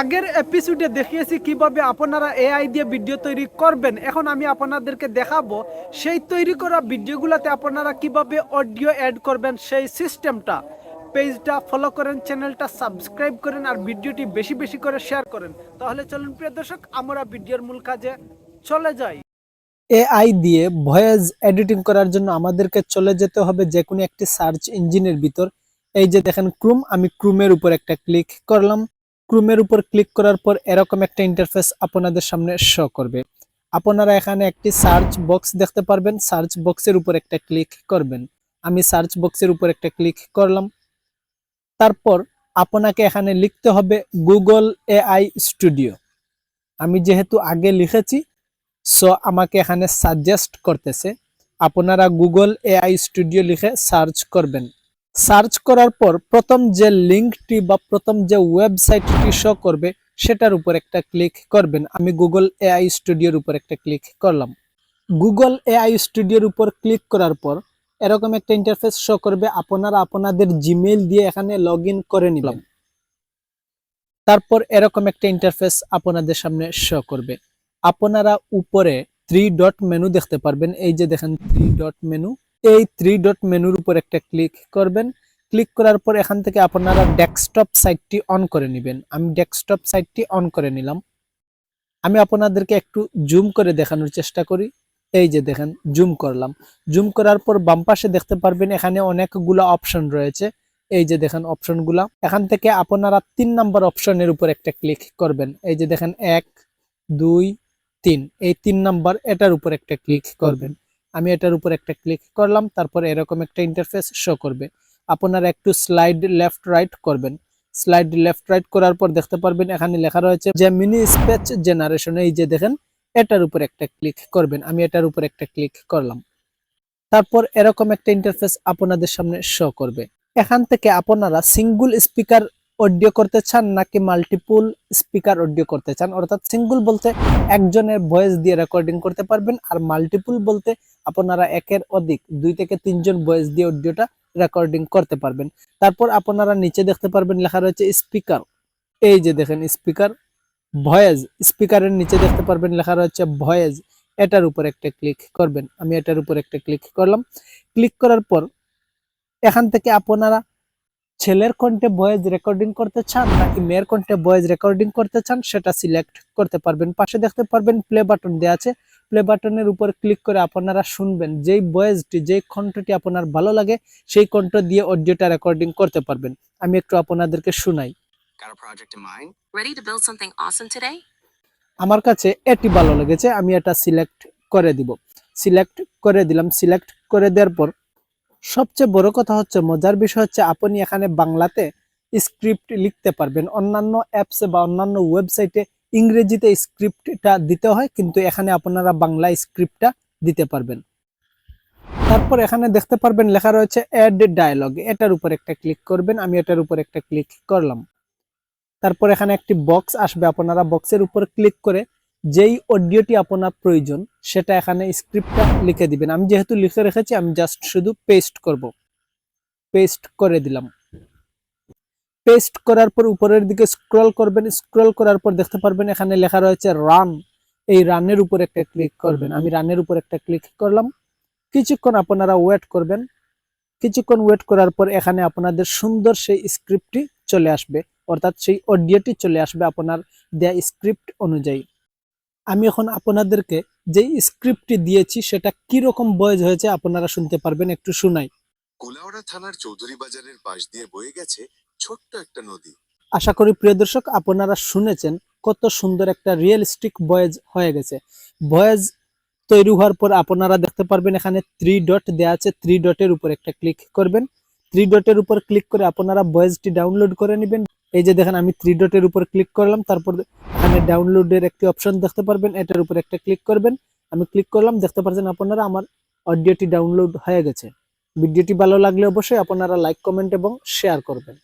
আগের এপিসোডে দেখিয়েছি কীভাবে আপনারা এআই দিয়ে ভিডিও তৈরি করবেন। এখন আমি আপনাদেরকে দেখাবো সেই তৈরি করা ভিডিওগুলোতে আপনারা কীভাবে অডিও অ্যাড করবেন সেই সিস্টেমটা পেজটা ফলো করেন চ্যানেলটা সাবস্ক্রাইব করেন আর ভিডিওটি বেশি বেশি করে শেয়ার করেন। তাহলে চলুন, প্রিয় দর্শক, আমরা ভিডিওর মূল কাজে চলে যাই। এআই দিয়ে ভয়েস এডিটিং করার জন্য আমাদেরকে চলে যেতে হবে যে কোনো একটি সার্চ ইঞ্জিনের ভিতর। এই যে দেখেন ক্রুম আমি ক্রুমের উপর একটা ক্লিক করলাম। ক্রুমের উপর ক্লিক করার পর এরকম একটা ইন্টারফেস আপনাদের সামনে শো করবে। আপনারা এখানে একটি সার্চ বক্স দেখতে পারবেন। সার্চ বক্সের উপর একটা ক্লিক করবেন। আমি সার্চ বক্সের উপর একটা ক্লিক করলাম। তারপর আপনাকে এখানে লিখতে হবে গুগল এআই স্টুডিও আমি যেহেতু আগে লিখেছি সো আমাকে এখানে সাজেস্ট করতেছে। আপনারা গুগল এআই স্টুডিও লিখে সার্চ করবেন। সার্চ করার পর প্রথম যে লিঙ্কটি বা প্রথম যে ওয়েবসাইটটি শো করবে, সেটার উপর একটা ক্লিক করবেন। আমি গুগল এআই স্টুডিওর উপর একটা ক্লিক করলাম। গুগল এআই স্টুডিওর উপর ক্লিক করার পর এরকম একটা ইন্টারফেস শো করবে, আপনারা আপনাদের জিমেইল দিয়ে এখানে লগ করে নিলাম। তারপর এরকম একটা ইন্টারফেস আপনাদের সামনে শো করবে। আপনারা উপরে থ্রি ডট মেনু দেখতে পারবেন। এই যে দেখেন থ্রি ডট মেনু এই থ্রি ডট মেনুর উপর একটা ক্লিক করবেন। ক্লিক করার পর এখান থেকে আপনারা ডেস্কটপ সাইটটি অন করে নেবেন। আমি ডেস্কটপ সাইটটি অন করে নিলাম। আমি আপনাদেরকে একটু জুম করে দেখানোর চেষ্টা করি। এই যে দেখেন জুম করলাম। জুম করার পর বাম পাশে দেখতে পারবেন এখানে অনেকগুলো অপশন রয়েছে। এই যে দেখেন অপশনগুলা এখান থেকে আপনারা তিন নাম্বার অপশনের উপর একটা ক্লিক করবেন। এই যে দেখেন, এক, দুই, তিন। এই তিন নাম্বার এটার উপর একটা ক্লিক করবেন। আমি এটার উপর একটা ক্লিক করলাম, তারপর এরকম একটা ইন্টারফেস শো করবে। আপনারা একটু স্লাইড লেফট রাইট করবেন। স্লাইড লেফট রাইট করার পর দেখতে পারবেন, এখানে লেখা রয়েছে যে মিনি স্পেচ জেনারেশন এই যে দেখেন, এটার উপর একটা ক্লিক করবেন। আমি এটার উপর একটা ক্লিক করলাম। তারপর এরকম একটা ইন্টারফেস আপনাদের সামনে শো করবে। এখান থেকে আপনারা সিঙ্গুল স্পিকার অডিও করতে চান নাকি মাল্টিপুল স্পিকার অডিও করতে চান, অর্থাৎ সিঙ্গল বলতে একজনের ভয়েস দিয়ে রেকর্ডিং করতে পারবেন আর মাল্টিপুল বলতে আপনারা একের অধিক দুই থেকে তিনজন ভয়েস দিয়ে অডিওটা রেকর্ডিং করতে পারবেন। তারপর আপনারা নিচে দেখতে পারবেন লেখা রয়েছে স্পিকার এই যে দেখেন স্পিকার ভয়েস স্পিকারের নিচে দেখতে পারবেন লেখা রয়েছে ভয়েস এটার উপর একটা ক্লিক করবেন। আমি এটার উপর একটা ক্লিক করলাম। ক্লিক করার পর এখান থেকে আপনারা ছেলের কণ্ঠে ভয়েস রেকর্ডিং করতে চান নাকি মেয়ের কণ্ঠে ভয়েস রেকর্ডিং করতে চান সেটা সিলেক্ট করতে পারবেন। পাশে দেখতে পারবেন প্লে বাটন দেওয়া আছে। প্লে বাটনের উপর ক্লিক করে আপনারা শুনবেন যেই ভয়েসটি যেই কণ্ঠটি আপনার ভালো লাগে সেই কণ্ঠ দিয়ে অডিওটা রেকর্ডিং করতে পারবেন। আমি একটু আপনাদেরকে শুনাই? আমার কাছে এটি ভালো লেগেছে আমি এটা সিলেক্ট করে দিব। সিলেক্ট করে দিলাম। সিলেক্ট করে দেওয়ার পর সবচেয়ে বড় কথা হচ্ছে, মজার বিষয় হচ্ছে আপনি এখানে বাংলাতে স্ক্রিপ্ট লিখতে পারবেন। অন্যান্য অ্যাপসে বা অন্যান্য ওয়েবসাইটে ইংরেজিতে স্ক্রিপ্টটা দিতে হয়, কিন্তু এখানে আপনারা বাংলা স্ক্রিপ্টটা দিতে পারবেন। তারপর এখানে দেখতে পারবেন লেখা রয়েছে অ্যাড ডায়লগ এটার উপর একটা ক্লিক করবেন, আমি এটার উপর একটা ক্লিক করলাম। তারপর এখানে একটি বক্স আসবে, আপনারা বক্সের উপর ক্লিক করে যেই অডিওটি আপনার প্রয়োজন, সেটা এখানে স্ক্রিপ্টটা লিখে দিবেন। আমি যেহেতু লিখে রেখেছি, আমি জাস্ট শুধু পেস্ট করব। পেস্ট করে দিলাম। পেস্ট করার পর উপরের দিকে স্ক্রল করবেন। স্ক্রল করার পর দেখতে পারবেন, এখানে লেখা রয়েছে রান এই রানের উপর একটা ক্লিক করবেন। আমি রানের উপর একটা ক্লিক করলাম। কিছুক্ষণ আপনারা ওয়েট করবেন। কিছুক্ষণ ওয়েট করার পর এখানে আপনাদের সুন্দর সেই স্ক্রিপ্টটি চলে আসবে। অর্থাৎ সেই অডিওটি চলে আসবে আপনার দেয়া স্ক্রিপ্ট অনুযায়ী। আমি এখন আপনাদেরকে যে স্ক্রিপ্টটি দিয়েছি সেটা কি রকম বয়েজ হয়েছে আপনারা শুনতে পারবেন একটু শুনাই। কুলাউড়া থানার চৌধুরী বাজারের পাশ দিয়ে বয়ে গেছে ছোট্ট একটা নদী। আশা করি প্রিয় দর্শক আপনারা শুনেছেন কত সুন্দর একটা রিয়েলিস্টিক বয়েজ হয়ে গেছে। ভয়েজ তৈরি হওয়ার পর আপনারা দেখতে পারবেন এখানে থ্রি ডট দেওয়া আছে। থ্রি ডটের উপর একটা ক্লিক করবেন। থ্রি ডটের উপর ক্লিক করে আপনারা ভয়েসটি ডাউনলোড করে নেবেন। এই যে দেখেন আমি থ্রি ডটের উপর ক্লিক করলাম তারপর এখানে ডাউনলোডের একটি অপশন দেখতে পারবেন। এটার উপর একটা ক্লিক করবেন। আমি ক্লিক করলাম, দেখতে পাচ্ছেন আপনারা আমার অডিওটি ডাউনলোড হয়ে গেছে। ভিডিওটি ভালো লাগলে অবশ্যই আপনারা লাইক কমেন্ট এবং শেয়ার করবেন।